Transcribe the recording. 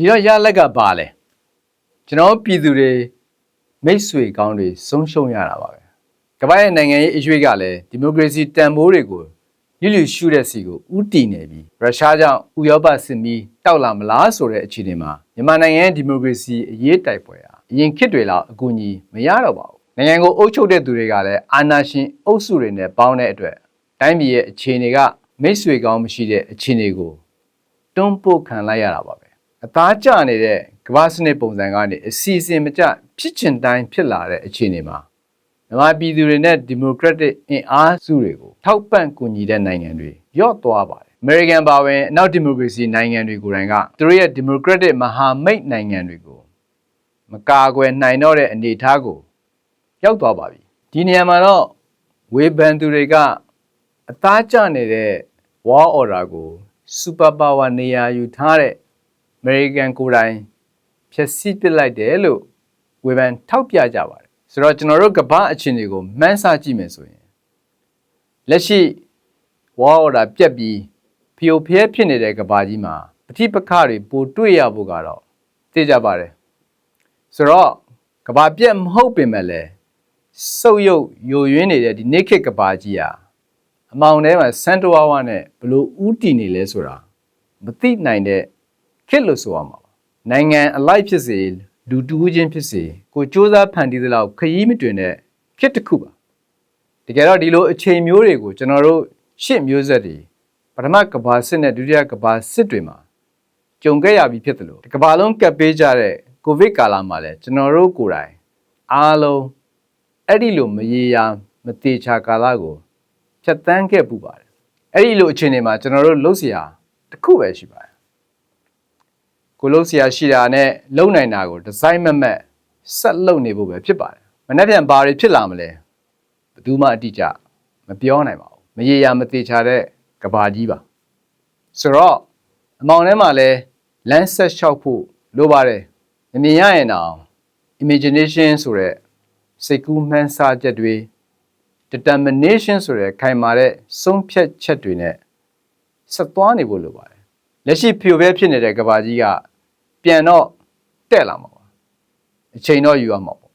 ဒီတော့ရလက်ကပါလဲကျွန်တော်ပြည်သူတွေမိတ်ဆွေကောင်းတွေဆုံးရှုံးရတာပါပဲကမ္ဘာရဲ့နိုင်ငံရေးအရွေးကလည်းဒီမိုကရေစီတန်ဖိုးတွေကိုလျလူရှုတဲ့စီကိုဥတီနေပြီးရုရှားကြောင့်ဥရောပစစ်မီးတောက်လာမလားဆိုတဲ့အခြေအနေမှာမြန်မာနိုင်ငံရဲ့ဒီမိုကရေစီအရေးတိုက်ပွဲဟာအရင်ခေတ်တွေလောက်အကူအညီမရတော့ပါဘူးနိုင်ငံကိုအုပ်ချုပ်တဲ့သူတွေကလည်းအာဏာရှင်အုပ်စုတွေနဲ့ပေါင်းတဲ့အတွက်တိုင်းပြည်ရဲ့အခြေအနေကမိတ်ဆွေကောင်းမရှိတဲ့အခြေအနေကိုတွန်းပို့ခံလိုက်ရတာပါပဲ အသားကျနေတဲ့ကမ္ဘာစနစ်ပုံစံကနေအစီအစဉ်မကျဖြစ်ချင်တိုင်းဖြစ်လာတဲ့အခြေအနေမှာမြန်မာပြည်သူတွေနဲ့ဒီမိုကရက်တစ်အင်အားစုတွေကိုထောက်ပံ့ကူညီတဲ့နိုင်ငံတွေရော့သွားပါတယ်အမေရိကန်ပါဝင်အနောက်ဒီမိုကရေစီနိုင်ငံတွေကိုယ်တိုင်ကသူတို့ရဲ့ဒီမိုကရက်တစ်မဟာမိတ်နိုင်ငံတွေကိုမကာကွယ်နိုင်တော့တဲ့အနေအထားကိုရောက်သွားပါပြီဒီနေရာမှာတော့ဝေဘန်သူတွေကအသားကျနေတဲ့ war order ကို super power နေရာယူထားတဲ့ American ကိုယ်တိုင်ဖျက်ဆီးပစ်လိုက်တယ်လို့ဝေဖန်ထောက်ပြကြပါတယ်ဆိုတော့ကျွန်တော်တို့ကမ္ဘာအခြေအနေကိုမှန်းဆကြည့်မယ်ဆိုရင်လက်ရှိ war order ပြက်ပြီးဖျို့ဖျဲဖြစ်နေတဲ့ကမ္ဘာကြီးမှာပဋိပက္ခတွေပိုတွေ့ရဖို့ကတော့သိကြပါတယ်ဆိုတော့ကမ္ဘာပြက်မဟုတ်ပင်မဲ့လည်းစုပ်ယုပ်ယိုယွင်းနေတဲ့ဒီနေ့ခေတ်ကမ္ဘာကြီးဟာအမောင်ထဲမှာစန်တဝါဝနဲ့ဘလို့ဥတီနေလဲဆိုတာမသိနိုင်တဲ့ ခစ်လို့ဆိုရမှာပါနိုင်ငံအလိုက်ဖြစ်စေလူတူးချင်းဖြစ်စေကိုစ조사ဖန်တီးသလောက်ခရီးမတွင်တဲ့ခစ်တစ်ခုပါတကယ်တော့ဒီလိုအချိန်မျိုးတွေကိုကျွန်တော်တို့ရှစ်မျိုးဆက်တွေပထမကဘာစစ်နဲ့ဒုတိယကဘာစစ်တွေမှာကြုံခဲ့ရပြီးဖြစ်တယ်လို့ကဘာလုံးကပ်ပေးကြတဲ့ကိုဗစ်ကာလမှာလည်းကျွန်တော်တို့ကိုယ်တိုင်အားလုံးအဲ့ဒီလိုမရေရာမတေချာကာလကိုဖြတ်တန်းခဲ့ပူပါတယ်အဲ့ဒီလိုအခြေအနေမှာကျွန်တော်တို့လှုပ်ရှားတစ်ခုပဲရှိပါတယ် ကိုလှုပ်ဆရာရှိတာနဲ့လုံနိုင်တာကိုဒီဇိုင်းမမတ်ဆက်လုပ်နေဖို့ပဲဖြစ်ပါတယ်မနေ့ပြန်ဘာတွေဖြစ်လာမလဲဘယ်သူမှအတိအကျမပြောနိုင်ပါဘူးမရေရာမသေးချာတဲ့ကဘာကြီးပါဆိုတော့အမောင်ထဲမှာလဲလမ်းဆက်လျှောက်ဖို့လိုပါတယ်မမြင်ရရင်တောင် imagination ဆိုတဲ့စိတ်ကူးမှန်းဆချက်တွေ determination ဆိုတဲ့ခိုင်မာတဲ့ဆုံးဖြတ်ချက်တွေနဲ့ဆက်သွားနေဖို့လိုပါတယ်လက်ရှိဖြိုပဲဖြစ်နေတဲ့ကဘာကြီးက ပြန်တော့တက်လာမှာပါအချိန်တော့ယူရမှာပေါ့